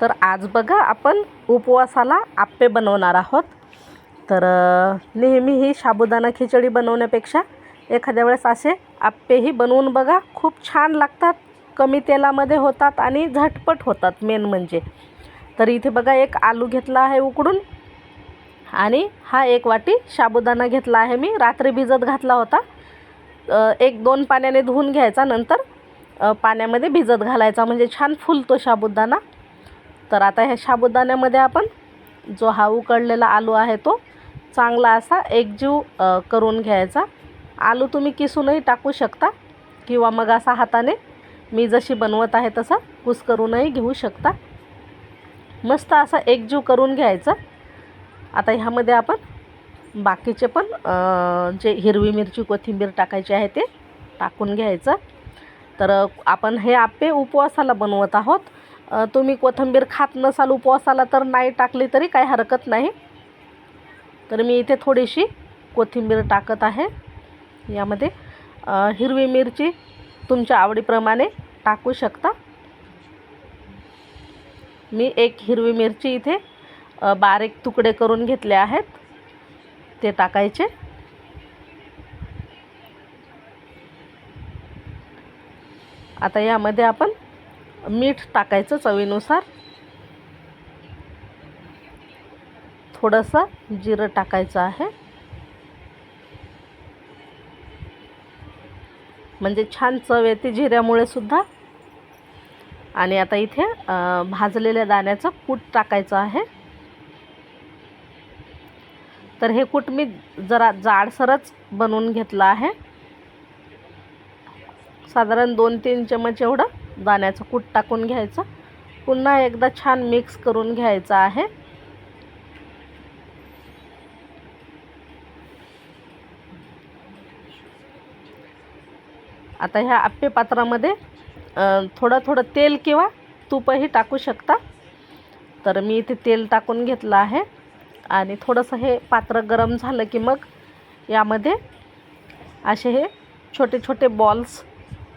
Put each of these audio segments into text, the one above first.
तर आज बघा आपण उपवासाला आप्पे बनवणार आहोत. तर नेहमी ही साबुदाणा खिचडी बनवण्यापेक्षा एखाद्या वेळेस असे आप्पेही बनवून बघा. खूप छान लागतात कमी तेलामध्ये होतात आणि झटपट होतात मेन म्हणजे. तर इथे बघा एक आलू घेतला आहे उकडून आणि हा एक वाटी साबुदाणा घेतला आहे मी. रात्री भिजत घातला होता. एक दोन पाण्याने धुवून घ्यायचा नंतर पाण्यामध्ये भिजत घालायचा. म्हणजे छान फुलतो साबुदाणा तर आता ह्या साबुदाण्यामध्ये आपण जो हा उकडलेला आलू आहे तो चांगला असा एकजीव करून घ्यायचा. आलू तुम्ही किसूनही टाकू शकता किंवा मग असा हाताने मी जशी बनवत आहे तसं कुस्करूनही घेऊ शकता. मस्त असा एकजीव करून घ्यायचा. आता ह्यामध्ये आपण बाकीचे पण जे हिरवी मिरची कोथिंबीर टाकायची आहे ते टाकून घ्यायचं. तर आपण हे आप्पे उपवासाला बनवत आहोत. तुम्ही कोथिंबीर खात नसाल उपवासाला तर नाही टाकली तरी काही हरकत नाही. तर मी इथे थोडीशी कोथिंबीर टाकत आहे. यामध्ये हिरवी मिरची तुमच्या आवडीप्रमाणे टाकू शकता. मी एक हिरवी मिरची इथे बारीक तुकडे करून घेतले आहेत. ते टाकायचे. आता यामध्ये आपण मीठ टाकायचं चवीनुसार. थोडंसं जिरं टाकायचं आहे. म्हणजे छान चव येते जिऱ्यामुळे सुद्धा. आणि आता इथे भाजलेल्या दाण्याचं कूट टाकायचं आहे. तर हे कूट मी जरा जाडसरच बनवून घेतलं आहे. साधारण दोन तीन चमच एवढं. दाण्याचं कूट टाकून घ्यायचं. पुन्हा एकदा छान मिक्स करून घ्यायचं आहे. आता ह्या आप्पे पात्रामध्ये थोडं थोडं तेल किंवा तूपही टाकू शकता. तर मी इथे तेल टाकून घेतलं आहे. आणि थोडंसं हे पात्र गरम झालं की मग यामध्ये असे हे छोटे छोटे बॉल्स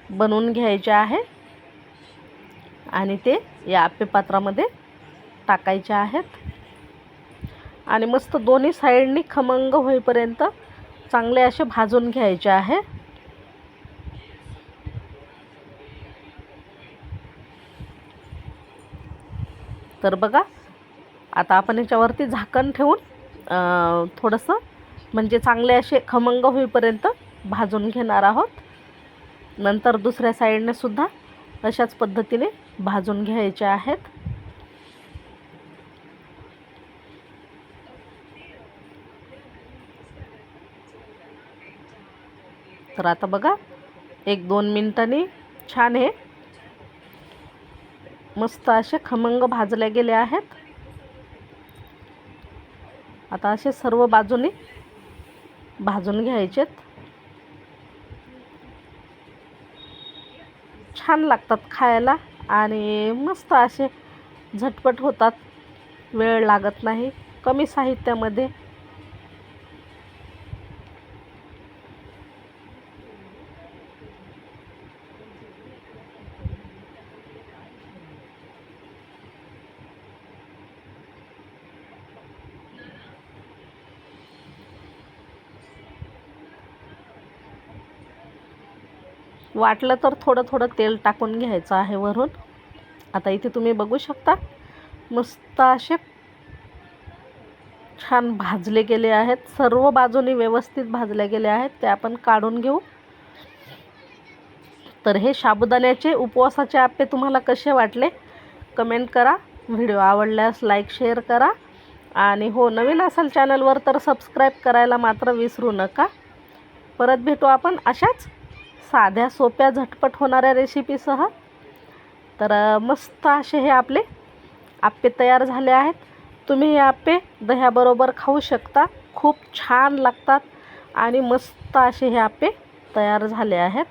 बनवून घ्यायचे आहे. आणि ते या आप्पे पात्रामध्ये टाकायचे आहेत. आणि मस्त दोन्ही साईडनी खमंग होईपर्यंत चांगले असे भाजून घ्यायचे आहे. तर बघा आता आपण याच्यावरती झाकण ठेवून थोडंसं म्हणजे चांगले असे खमंग होईपर्यंत भाजून घेणार आहोत. नंतर दुसऱ्या साईडने सुद्धा अशाच पद्धतीने भाजून घ्यायचे आहेत. तर आता बघा एक दोन मिनिटांनी छान हे मस्त असे खमंग भाजले गेले आहेत. आता असे सर्व बाजूने भाजून घ्यायचेत. छान लागतात खायला. आणि मस्त असे झटपट होतात. वेळ लागत नाही. कमी साहित्यामध्ये वाटलं तर थोडं थोडं तेल टाकून घ्यायचं आहे वरून. आता इथे तुम्ही बघू शकता मस्त असे छान भाजले गेले आहेत. सर्व बाजूनी व्यवस्थित भाजले गेले आहेत. ते आपण काढून घेऊ. तर हे साबुदाण्याचे उपवासाचे आप्पे तुम्हाला कसे वाटले? कमेंट करा. व्हिडिओ आवडल्यास लाईक शेअर करा. आणि हो नवीन असाल चॅनलवर तर सबस्क्राईब करायला मात्र विसरू नका. परत भेटू आपण अशाच साध्या सोप्या झटपट होणाऱ्या रेसिपीसह तर मस्त असे हे आपले आप्पे तयार झाले आहेत. तुम्ही हे आप्पे दह्याबरोबर खाऊ शकता. खूप छान लागतात आणि मस्त असे हे आप्पे तयार झाले आहेत.